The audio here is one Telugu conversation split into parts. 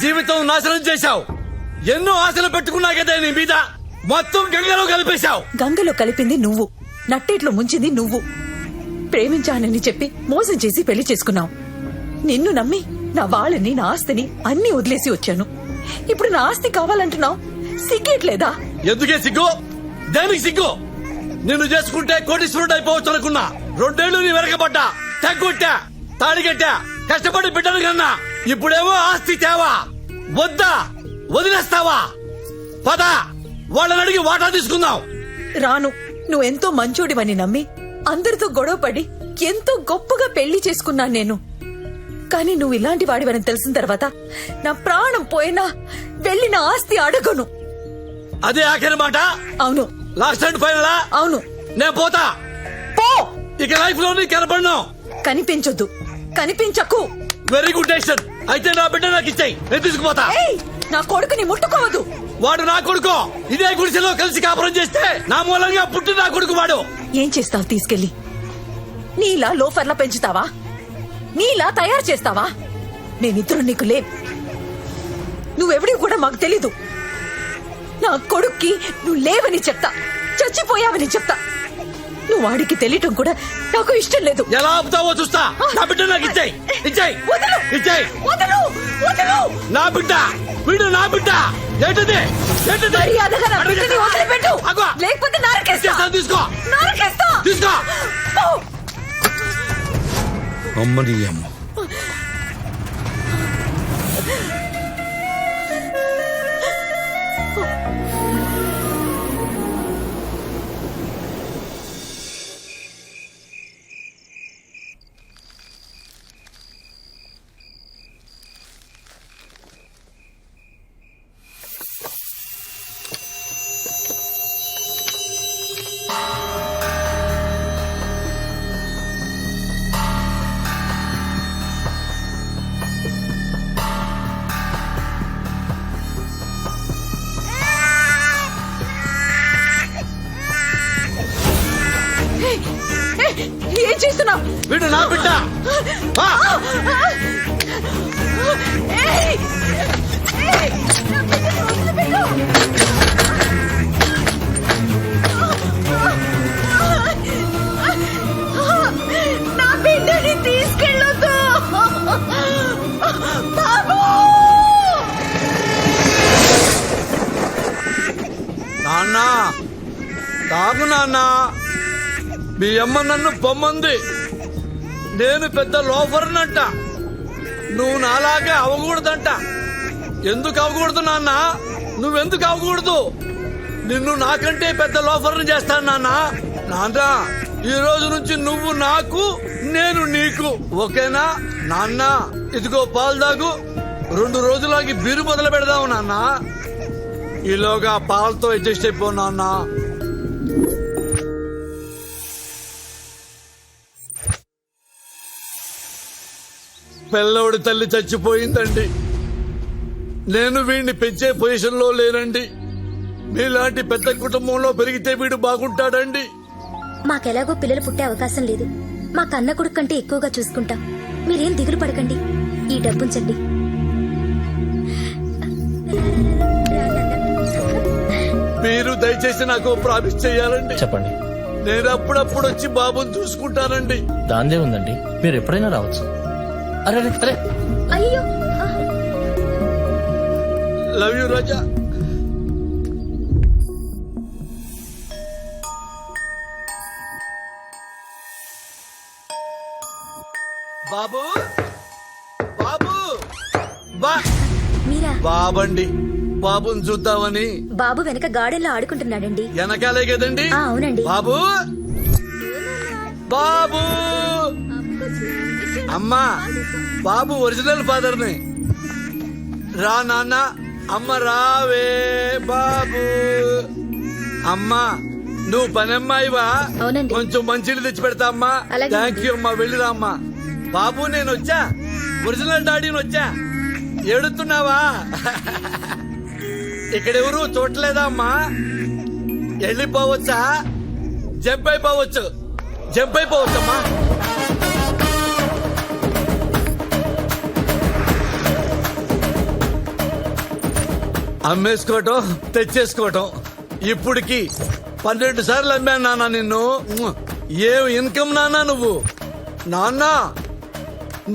జీవితం నాశనం చేశావు. ఎన్నో ఆశలు పెట్టుకున్నా కదా నీ మీద. మొత్తం గంగలో కలిపేశావు. గంగలో కలిపింది నువ్వు. నట్టేట్లో ముంచింది నువ్వు. ప్రేమించానని చెప్పి మోసం చేసి పెళ్ళి చేసుకున్నావు. నిన్ను నమ్మి నా వాళ్ళని నా ఆస్తిని అన్ని వదిలేసి వచ్చాను. ఇప్పుడు నా ఆస్తి కావాలంటున్నావు? సిగ్గేట్లేదా? ఎందుకే సిగ్గు? దేనికి సిగ్గు? నిన్ను చేసుకుంటే కోటీశ్వరుడు అయిపోవచ్చు అనుకున్నా. రెండేళ్ళు నీ వెనకబడ్డా. తగ్గొట్టా తాడిగట్టా కష్టపడి బిడ్డను కన్నా. ఇప్పుడేమో ఆస్తి తేవా? వద్దా? వదిలేస్తావా? పద వాళ్ళని అడిగి వాటా తీసుకుందాం. రాను నువ్వెంతో మంచోడివని నమ్మి అందరితో గొడవపడి ఎంతో గొప్పగా పెళ్ళి చేసుకున్నాను నేను. కానీ నువ్వు ఇలాంటి వాడివని తెలిసిన తర్వాత నా ప్రాణం పోయినా వెళ్ళిన ఆస్తి అడగను. అదే ఆఖరి మాట? అవును. లాస్ట్ అండ్ ఫైనల్ అవును. నేను పోతా. పో! ఇక లైఫ్లో నీ కనపడను. కనిపించొద్దు. కనిపించకు. Very good decision. అయితే నా బిడ్డ నాకు ఇచ్చాయి. నేను తీసుకుపోతా. నా కొడుకుని ముట్టుకోవద్దు. వాడు నా కొడుకు. ఇదే గుడిసెలో కలిసి కాపురం చేస్తే నా మూలంగా పుట్టి నా కొడుకు వాడు. ఏం చేస్తావు తీసుకెళ్ళి నీలా లోఫర్లా పెంచుతావా? నీలా తయారు చేస్తావా? నేనిద్దరు నీకు లే. నువ్వెవడి కూడా మాకు తెలీదు. నా కొడుక్కి నువ్వు లేవని చెప్తా. చచ్చిపోయావని చెప్తా. నువ్వు వాడికి తెలియటం కూడా నాకు ఇష్టం లేదు. ఎలా ఆపుతావో చూస్తా. నా బిడ్డ నాకు ఇచ్చాయి. ఇచ్చాయి. వదలు! ఇచ్చాయి. వదలు! వదలు! నా బిడ్డ. వీడు నా బిడ్డ. ఏంటిది? ఏంటిది? మర్యాదగా నా బిడ్డని వదిలిపెట్టు. అగో. లేకపోతే నరకేస్తా. తీసుకో. నరకేస్తా. తీసుకో. పో. అమ్మని అమ్మ నాన్నా. తాగు నాన్న. మీ అమ్మ నన్ను బొమ్మంది. నేను పెద్ద లోఫర్నంట. నువ్వు నాలాగే అవ్వకూడదంట. ఎందుకు అవ్వకూడదు నాన్న? నువ్వెందుకు అవ్వకూడదు? నిన్ను నాకంటే పెద్ద లోఫర్ని చేస్తాను నాన్న. నాన్న ఈ రోజు నుంచి నువ్వు నాకు నేను నీకు. ఓకేనా? నాన్న ఇదిగో పాలు తాగు. రెండు రోజులకి బీరు మొదలు పెడదాము నాన్న. ఈలోగా పాలతో అడ్జస్ట్ అయిపో నాన్న. పిల్లోడి తల్లి చచ్చిపోయిందండి. నేను వీడిని పెంచే పొజిషన్లో లేనండి. మీలాంటి పెద్ద కుటుంబంలో పెరిగితే వీడు బాగుంటాడండి. మాకెలాగో పిల్లలు పుట్టే అవకాశం లేదు. మా కన్న కొడుకు కంటే ఎక్కువగా చూసుకుంటాం. మీరేం దిగులు పడకండి. ఈ డబ్బుంచండి. మీరు దయచేసి నాకు ప్రామిస్ చేయాలండి. చెప్పండి. నేను అప్పుడప్పుడు వచ్చి బాబుని చూసుకుంటానండి. దాందే ఉందండి. మీరు ఎప్పుడైనా రావచ్చు. అరే అరే, అరే. అయ్యో. లవ్ యూ రోజా బాబు బాబు బా. మీరా? బాబండి. బాబుని చూద్దామని. బాబు వెనక గార్డెన్లో ఆడుకుంటున్నాడండి. వెనకాలే కదండి? ఆ, అవునండి. బాబు! బాబు! అమ్మా బాబు ఒరిజినల్ ఫాదర్ని రా నాన్న అమ్మ రావే బాబు! అమ్మా నువ్వు పనమ్మాయివా? అవునండి. కొంచెం మంచిని తెచ్చి పెడతా అమ్మా. అలాగే. థ్యాంక్ యూ అమ్మా వెళ్ళిరా అమ్మా. బాబు నేను వచ్చా. ఒరిజినల్ డాడీని వచ్చా. ఏడుతున్నావా? ఇక్కడెవరు చూడలేదా అమ్మా వెళ్ళిపోవచ్చా? జంప్ అయిపోవచ్చు జంప్ అయిపోవచ్చమ్మా అమ్మేసుకోవటం తెచ్చేసుకోవటం. ఇప్పటికి పన్నెండు సార్లు అమ్మాను నాన్న నిన్ను. ఏం ఇన్కమ్ నాన్న నువ్వు? నాన్న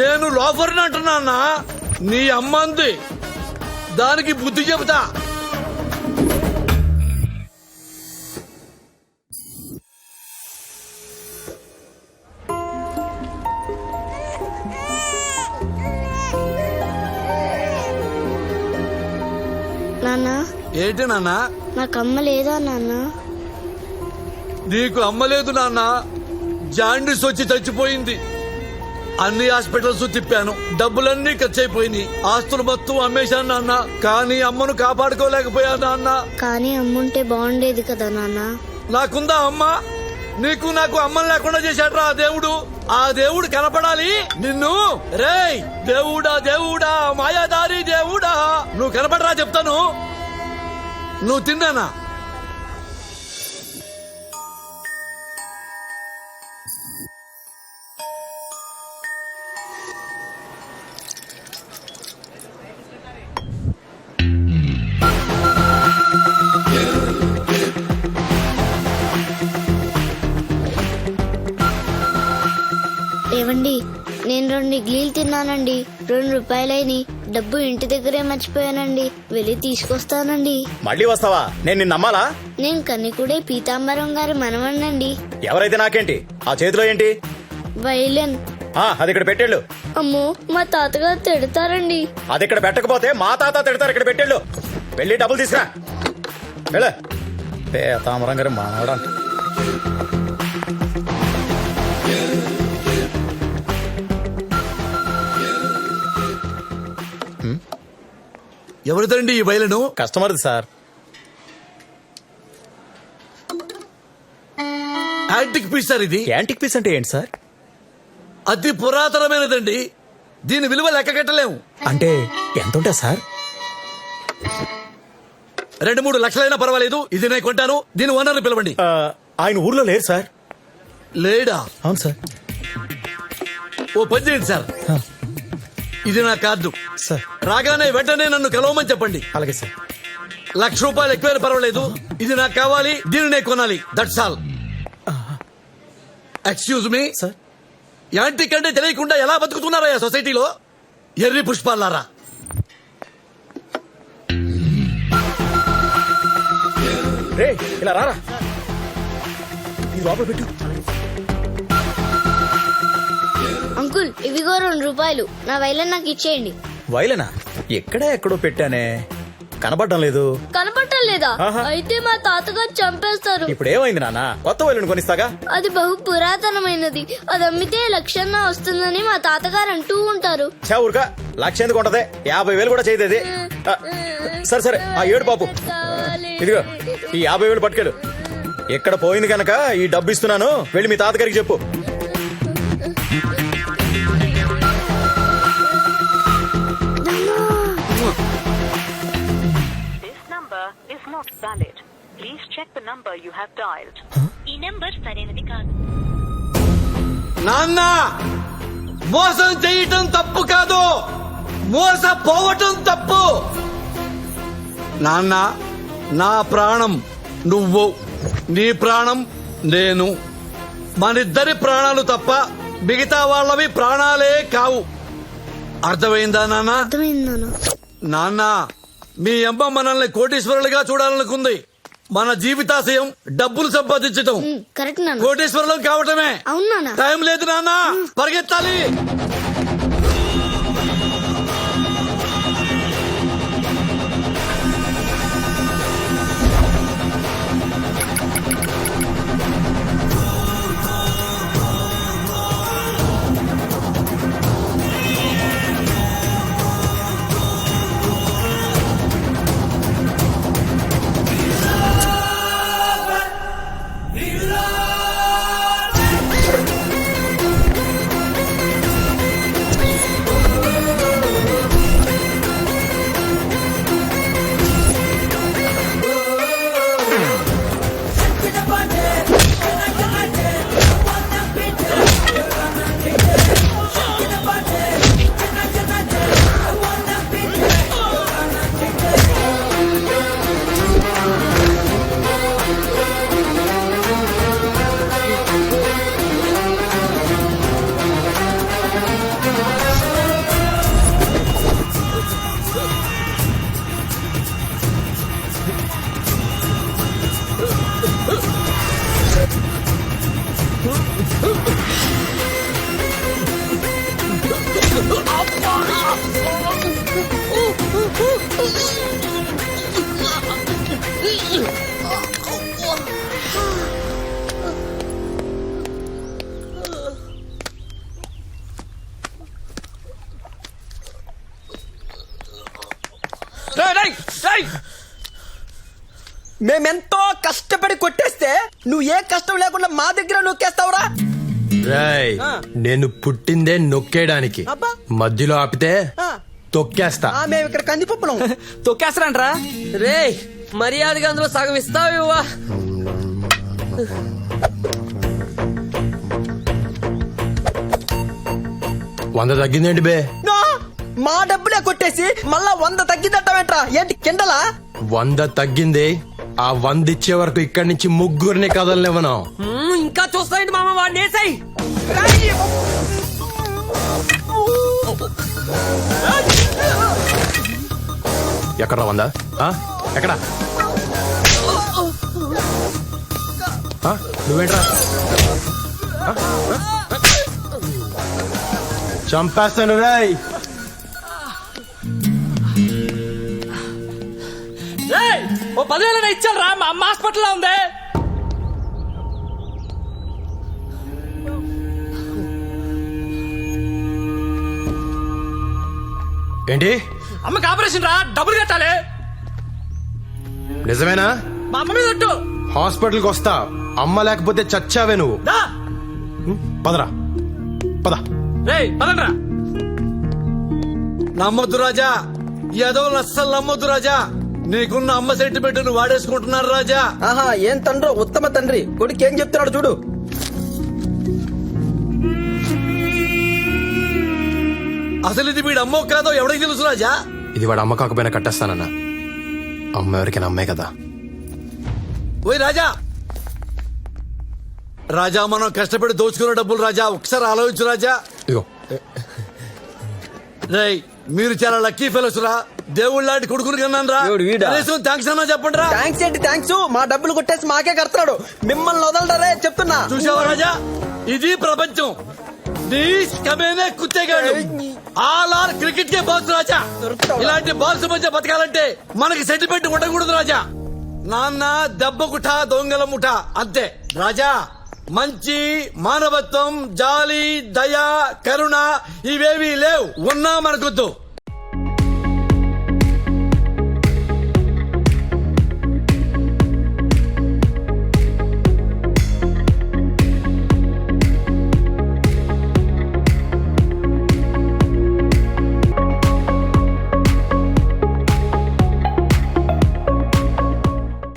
నేను లోఫర్ని అంటున్నా నీ అమ్మ అంది. దానికి బుద్ధి చెబుతా. ఏంటి నాన్న? నాకు అమ్మ లేదా నాన్న? నీకు అమ్మలేదు నాన్న. జాండీస్ వచ్చి చచ్చిపోయింది. అన్ని హాస్పిటల్స్ తిప్పాను. డబ్బులన్నీ ఖర్చు అయిపోయినాయి ఆస్తులు మొత్తం అమ్మేశాను నాన్న. కానీ అమ్మను కాపాడుకోలేకపోయా నాన్న. కానీ అమ్ముంటే బాగుండేది కదా నాన్న. నాకుందా అమ్మ? నీకు నాకు అమ్మని లేకుండా చేశాడ్రా ఆ దేవుడు. ఆ దేవుడు కనపడాలి. నిన్ను? రేయ్ దేవుడా దేవుడా మాయాదారి దేవుడా. నువ్వు కనపడరా చెప్తాను. నువ్వు తిన్నానా? ఇడ్లీలు తిన్నానండి. రెండు రూపాయలైని డబ్బు ఇంటి దగ్గరే మర్చిపోయానండి. వెళ్ళి తీసుకొస్తానండి. మళ్ళీ వస్తావా? నేను నిన్ను నమ్మాలా? నేను కన్నికుడే పీతాంబరం గారి మనవణ్ణండి. ఎవరైతే నాకేంటి? ఆ చేతిలో ఏంటి? వైలెన్. ఆ అది ఇక్కడ పెట్టేళ్ళు. అమ్మో మా తాతగారు తిడతారండి. అది ఇక్కడ పెట్టకపోతే మా తాత తిడతారు ఇక్కడ పెట్టేళ్ళు. వెళ్ళి డబ్బులు తీసుకురా. వెళ్ళ. తామరం గారు మానవడంట ఎవరిదండి ఈ బయలును కస్టమర్ది సార్. యాంటిక్ పీస్ సార్ ఇది. యాంటిక్ పీస్ అంటే ఏంటి సార్? అతి పురాతనమైనదండి. దీని విలువ లెక్క కట్టలేము. అంటే ఎంత ఉంటా సార్? రెండు మూడు లక్షలైనా పర్వాలేదు ఇది నేను కొంటాను. దీని ఓనర్ని పిలవండి. ఆ, ఆయన ఊర్లో లేరు సార్. లేడా? అవును సార్. ఓ పని చేయండి సార్. ఇది నా కార్డు. సార్. రాగానే వెంటనే నన్ను కలవమని చెప్పండి. అలాగే సార్. లక్ష రూపాయలు ఎక్కువైనా పర్వాలేదు. ఇది నాకు కావాలి దీన్ని నేను కొనాలి. That's all excuse me sir. Antique అంటే తెలియకుండా ఎలా బతుకుతున్నారా సొసైటీలో? ఎర్రి పుష్పాలారా రే ఇలా రారా. ఈ లోపల పెట్టు. అంకుల్ ఇవిగో రెండు రూపాయలు. నా వైలెన్ నాకు ఇచ్చేయండి. వైలనా? ఎక్కడా ఎక్కడో పెట్టానే. కనబడడం లేదు. కనపడటం లేదా? ఆహా. అయితే మా తాతగారు చంపేస్తారు. ఇప్పుడు ఏమైంది నాన్న? కొత్త వైలెన్ కొనిస్తాగా? అది బహు పురాతనమైనది. అది అమ్మితే లక్షన్న వస్తుందని మా తాతగారు అంటూ ఉంటారు. చా ఊరుగా లక్ష ఎందుకు ఉంటది? యాభై వేలు కూడా చేయదు అది ఆ, సరే సరే ఆ ఏడు పాపు. కావాలి. ఇదిగో ఈ యాభై వేలు పట్టుకెళ్ళు. ఎక్కడ పోయింది కనుక ఈ డబ్బు ఇస్తున్నాను. వెళ్ళి మీ తాతగారికి చెప్పు. Check the number you have dialed. ఈ నెంబర్ సరైనది కాదు. నాన్న మోసం చేయటం తప్పు కాదు. మోసపోవటం తప్పు. నాన్న నా ప్రాణం నువ్వు నీ ప్రాణం నేను. మనిద్దరి ప్రాణాలు తప్ప మిగతా వాళ్ళవి ప్రాణాలే కావు. అర్థమైందా నాన్న? అర్థమైంది నాన్న. నాన్న మీ అమ్మ మనల్ని కోటీశ్వరులుగా చూడాలనుకుంది. మన జీవితాశయం డబ్బులు సంపాదించటం. కోటీశ్వరులం కావటమే. టైం లేదు నాన్న. పరిగెత్తాలి. మేమెంతో కష్టపడి కొట్టేస్తే నువ్వు ఏ కష్టం లేకుండా మా దగ్గర నొక్కేస్తావురా రాయ్ నేను పుట్టిందే నొక్కేయడానికి. అబ్బా. మధ్యలో ఆపితే ఆ. తొక్కేస్తా. ఆ, మేము ఇక్కడ కందిపప్పులం. తొక్కేస్తారంట్రా. రే మర్యాదగా అందులో సగం ఇస్తావు ఇవ్వా. వంద తగ్గిందేంటి బే? నో, మా డబ్బులే కొట్టేసి మళ్ళా వంద తగ్గిద్దట్టమేంట్రా ఏంటి కిండలా? వంద తగ్గింది. ఆ వంద ఇచ్చే వరకు ఇక్కడి నుంచి ముగ్గురిని కదలనివ్వను. ఇంకా చూస్తాయండి మామ వాడిని వేసాయి. ఎక్కడ వంద? ఆ? ఎక్కడ? నువ్వేంట్రా? చంపేస్తాను రాయ్. ఓ పదివేల ఇచ్చాను రా మా అమ్మ హాస్పిటల్లో ఉంది. ఏంటి? అమ్మకి ఆపరేషన్ రా డబ్బులు కట్టాలి. నిజమేనా? మా అమ్మ మీద ఒట్టు. హాస్పిటల్కి వస్తా. అమ్మ లేకపోతే చచ్చావే నువ్వు. దా. పదరా. పద. రే పదండ్రా. నమ్మొద్దు రాజా. ఏదో అస్సలు నమ్మొద్దు రాజా. నీకున్న అమ్మ సెంటిమెంట్ను వాడేసుకుంటున్నారు రాజా. ఆహా ఏం తండ్రో ఉత్తమ తండ్రి. కొడుకు ఏం చెప్తున్నాడు చూడు. అసలు ఇది వీడు అమ్మో కాదో ఎవరికి తెలుసు రాజా? ఇది వాడు అమ్మ కాకపోయినా కట్టేస్తానన్నా. అమ్మ ఎవరికైనా అమ్మే కదా. ఓయ్ రాజా! రాజా మనం కష్టపడి దోచుకున్న డబ్బులు రాజా ఒకసారి ఆలోచించు రాజా. ఇగో రేయ్ మీరు చాలా లక్కీ ఫెలోస్ రా. దేవుళ్ళ లాంటి కొడుకుని కన్నాను రా. దేవుడు వీడా? కనీసం థ్యాంక్స్ అన్నా చెప్పండి రా. థ్యాంక్స్ ఏంటి? థ్యాంక్స్ మా డబ్బులు కొట్టేసి మాకే కడతాడు. మిమ్మల్ని వదలడరే చెప్తున్నా. చూసావా రాజా? ఇది ప్రపంచం. నీస్ కమేనే కుత్తేగాడు. ఆల్ ఆర్ క్రికెట్ కే బాస్ రాజా. ఇలాంటి బాల్స్ మధ్య బతకాలంటే మనకి సెంటిమెంట్ ఉండకూడదు రాజా. నాన్న దెబ్బ కుఠ దొంగల ముఠ అంతే. రాజా మంచి మానవత్వం జాలి దయ కరుణ ఇవేవి లేవు. ఉన్నా మనకొద్దు.